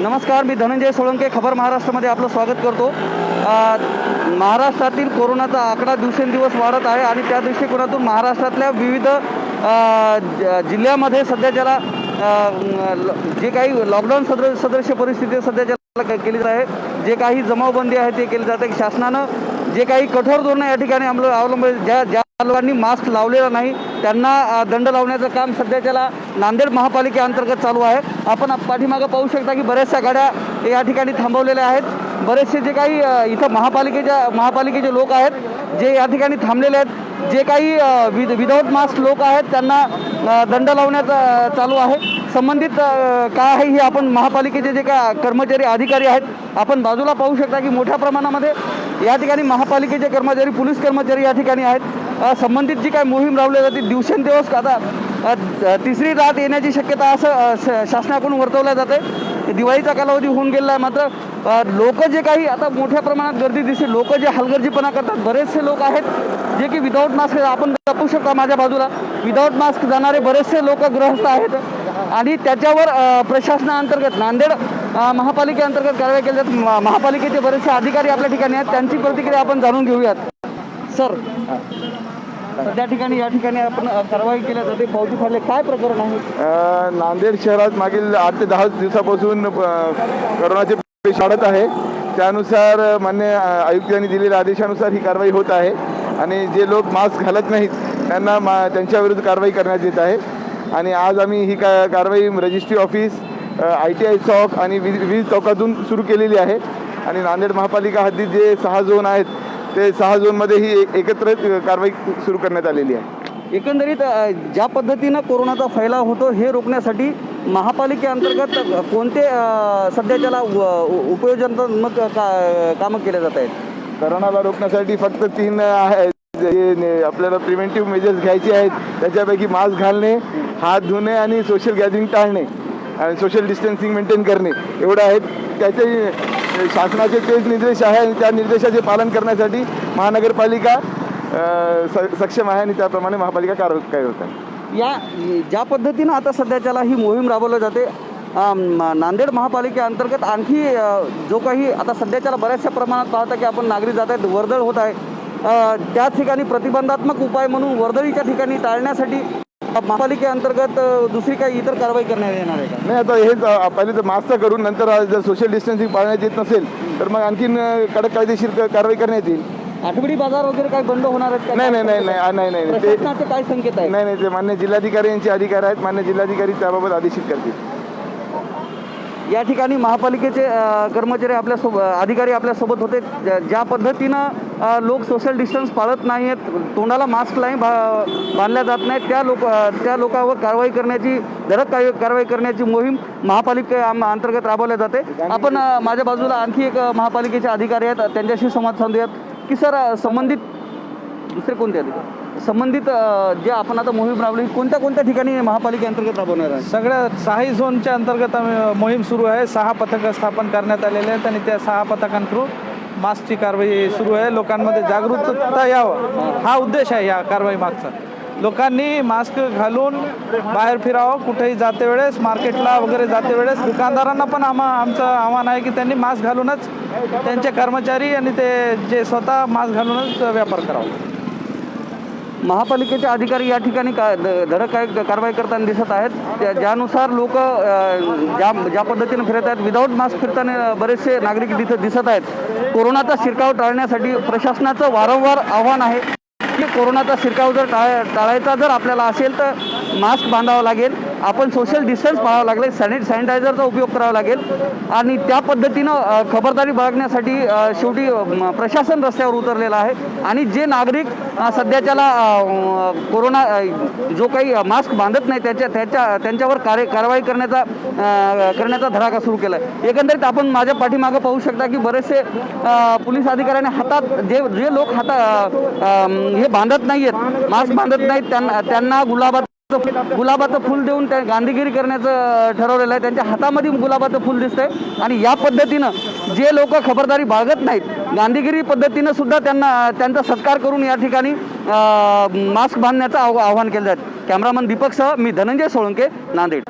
नमस्कार मी धनंजय सोळंके खबर महाराष्ट्रामध्ये आपलं स्वागत करतो. महाराष्ट्रातील कोरोनाचा आकडा दिवसेंदिवस वाढत आहे आणि त्या दृष्टिकोनातून महाराष्ट्रातल्या विविध ज- जिल्ह्यामध्ये सध्याच्याला ज्याला ल- जे काही लॉकडाऊन सदृ सदृश्य परिस्थिती सध्या सध्याच्या केली जात आहे जे काही जमावबंदी आहे ते केली जाते. शासनानं जे काही कठोर धोरणं या ठिकाणी अमल अवलंबित ज्या ज्या लोकांनी मास्क लावलेला नाही त्यांना दंड लावण्याचं काम सध्याच्याला नांदेड महापालिकेअंतर्गत चालू आहे. आपण पाठीमागं पाहू शकता की बऱ्याचशा गाड्या या ठिकाणी थांबवलेल्या आहेत. बरेचसे जे काही इथं महापालिकेच्या महापालिकेचे लोक आहेत जे या ठिकाणी थांबलेले आहेत जे काही विद विदाऊट मास्क लोक आहेत त्यांना दंड लावण्याचा चालू आहे. संबंधित काय आहे हे आपण महापालिकेचे जे काय कर्मचारी अधिकारी आहेत आपण बाजूला पाहू शकता की मोठ्या प्रमाणामध्ये या ठिकाणी महापालिकेचे कर्मचारी पोलीस कर्मचारी या ठिकाणी आहेत. संबंधित जी काय मोहीम राबवली जाते दिवसेंदिवस आता तिसरी रात येण्याची शक्यता असं शासनाकडून वर्तवल्या जाते. दिवाळीचा कालावधी होऊन गेलेला आहे मात्र लोक जे काही आता मोठ्या प्रमाणात गर्दी दिसते लोक जे हलगर्जीपणा करतात बरेचसे लोक आहेत जे की विदाऊट मास्क आपण जपू शकता माझ्या बाजूला विदाऊट मास्क जाणारे बरेचसे लोक ग्रहस्थ आहेत. आणि त्याच्यावर प्रशासनाअंतर्गत नांदेड महापालिकेअंतर्गत कारवाई केली जात. महापालिकेचे बरेचसे अधिकारी आपल्या ठिकाणी आहेत. त्यांची प्रतिक्रिया आपण जाणून घेऊयात. सर त्या ठिकाणी या ठिकाणी आपण कारवाई केल्या जाते. पावती फाडले काय प्रकरण आहे? नांदेड शहरात मागील आठ ते दहा दिवसापासून करोनाचे कोरोनाचे वाढत आहे. त्यानुसार मान्य आयुक्तांनी दिलेल्या आदेशानुसार ही कारवाई होत आहे. आणि जे लोक मास्क घालत नाहीत त्यांना मा त्यांच्याविरुद्ध कारवाई करण्यात येत आहे. आणि आज आम्ही ही का कारवाई registry office I T I चौक आणि वि विविध चौकातून सुरू केलेली आहे. आणि नांदेड महापालिका हद्दीत जे सहा झोन आहेत ते सहा झोनमध्ये ही एक- एकत्र कारवाई सुरू करण्यात आलेली आहे. एकंदरीत ज्या पद्धतीनं कोरोनाचा फैलाव होतो हे रोखण्यासाठी महापालिकेअंतर्गत कोणते अ, सध्याच्याला उ- उपयोजनात्मक का कामं केले जात आहेत? करोनाला रोखण्यासाठी फक्त तीन आहेत जे आपल्याला प्रिव्हेंटिव्ह मेजर्स घ्यायचे आहेत त्याच्यापैकी मास्क घालणे हात धुणे आणि सोशल गॅदरिंग टाळणे. सोशल डिस्टन्सिंग मेंटेन करणे. एवढं आहेत. त्याचे शासनाचे तेच निर्देश आहे आणि त्या निर्देशाचे पालन करण्यासाठी महानगरपालिका स- सक्षम आहे आणि त्याप्रमाणे महापालिका कार होत आहे. या ज्या पद्धतीनं आता सध्याच्याला ही मोहीम राबवली जाते नांदेड महापालिकेअंतर्गत आणखी जो काही आता सध्याच्याला बऱ्याचशा प्रमाणात पाहता की आपण नागरिक जात आहेत वर्दळ होत आहे. त्या ठिकाणी प्रतिबंधात्मक उपाय म्हणून वर्दळीच्या ठिकाणी टाळण्यासाठी महापालिकेअंतर्गत दुसरी काही इतर कारवाई करण्यात येणार आहे का नाही आता अ, पहिले तर मास्क करून नंतर जर सोशल डिस्टन्सिंग पाळण्यात येत नसेल तर मग आणखीन कडक कायदेशीर कारवाई करण्यात येईल आठवडी बाजार वगैरे काही बंद होणार आहेत का? नाही नाही नाही नाही नाही नाही. ते काय संकेत आहे नाही नाही ते मान्य जिल्हाधिकारी यांचे अधिकार आहेत मान्य जिल्हाधिकारी त्याबाबत आदेशित करतील या ठिकाणी महापालिकेचे कर्मचारी आपल्या सोब अधिकारी आपल्यासोबत होते. ज्या- ज्या पद्धतीनं लोक सोशल डिस्टन्स पाळत नाही आहेत तोंडाला मास्क नाही बा बांधल्या जात नाहीत त्या लोक त्या लोकांवर कारवाई करण्याची धडक काय- कारवाई करण्याची मोहीम महापालिके अंतर्गत राबवल्या जाते. आपण माझ्या बाजूला आणखी एक महापालिकेचे अधिकारी आहेत त्यांच्याशी संवाद साधूयात. की सर संबंधित दुसरे कोणते अधिकारी? संबंधित जे आपण आता मोहीम राबवली कोणत्या कोणत्या ठिकाणी महापालिकेअंतर्गत राबवणार आहे? सगळ्या सहाही झोनच्या अंतर्गत मोहीम सुरू आहे. सहा पथकं स्थापन करण्यात आलेले आहेत आणि त्या सहा पथकांथ्रू मास्कची कारवाई सुरू आहे. लोकांमध्ये जागरूकता यावं. हा उद्देश आहे या कारवाई मागचा. लोकांनी मास्क घालून बाहेर फिरावं. कुठेही जाते वेळेस मार्केटला वगैरे जाते वेळेस दुकानदारांना पण आम्हा आमचं आव्हान आहे की त्यांनी मास्क घालूनच त्यांचे कर्मचारी आणि ते जे स्वतः मास्क घालूनच व्यापार करावा. महापालिकेचे अधिकारी या ठिकाणी का द- धडक काय कारवाई करताना दिसत आहेत. त्या- ज्यानुसार लोक ज्या ज्या पद्धतीने फिरत आहेत विदाऊट मास्क फिरताना बरेचसे नागरिक तिथं दिसत आहेत. कोरोनाचा शिरकाव टाळण्यासाठी प्रशासनाचं वारंवार आव्हान आहे. की कोरोनाचा शिरकाव जर टाळ टाळायचा जर आपल्याला असेल तर मास्क बांधावं लागेल आपण सोशल डिस्टन्स पाळावं लागेल सॅनिट सॅनिटायझरचा उपयोग करावा लागेल आणि त्या पद्धतीनं खबरदारी बाळगण्यासाठी शेवटी प्रशासन रस्त्यावर उतरलेलं आहे आणि जे नागरिक सध्याच्याला कोरोना जो काही मास्क बांधत नाही त्याच्या त्याच्या त्यांच्यावर कार्य कारवाई करण्याचा करण्याचा धडाका सुरू केला आहे एकंदरीत आपण माझ्या पाठीमागं पाहू शकता की बरेचसे पोलीस अधिकाऱ्यांनी हातात जे जे लोक हाता हे बांधत नाही आहेत मास्क बांधत नाहीत त्यांना त्यांना गुलाबात गुलाबाचं फुल देऊन त्या गांधीगिरी करण्याचं ठरवलेलं आहे. त्यांच्या हातामध्ये गुलाबाचं फुल दिसतंय. आणि या पद्धतीनं जे लोक खबरदारी बाळगत नाहीत गांधीगिरी पद्धतीनं सुद्धा त्यांना त्यांचा सत्कार करून या ठिकाणी मास्क बांधण्याचं आव आव्हान केलं जात. कॅमेरामन दीपकसह मी धनंजय सोळंके नांदेड.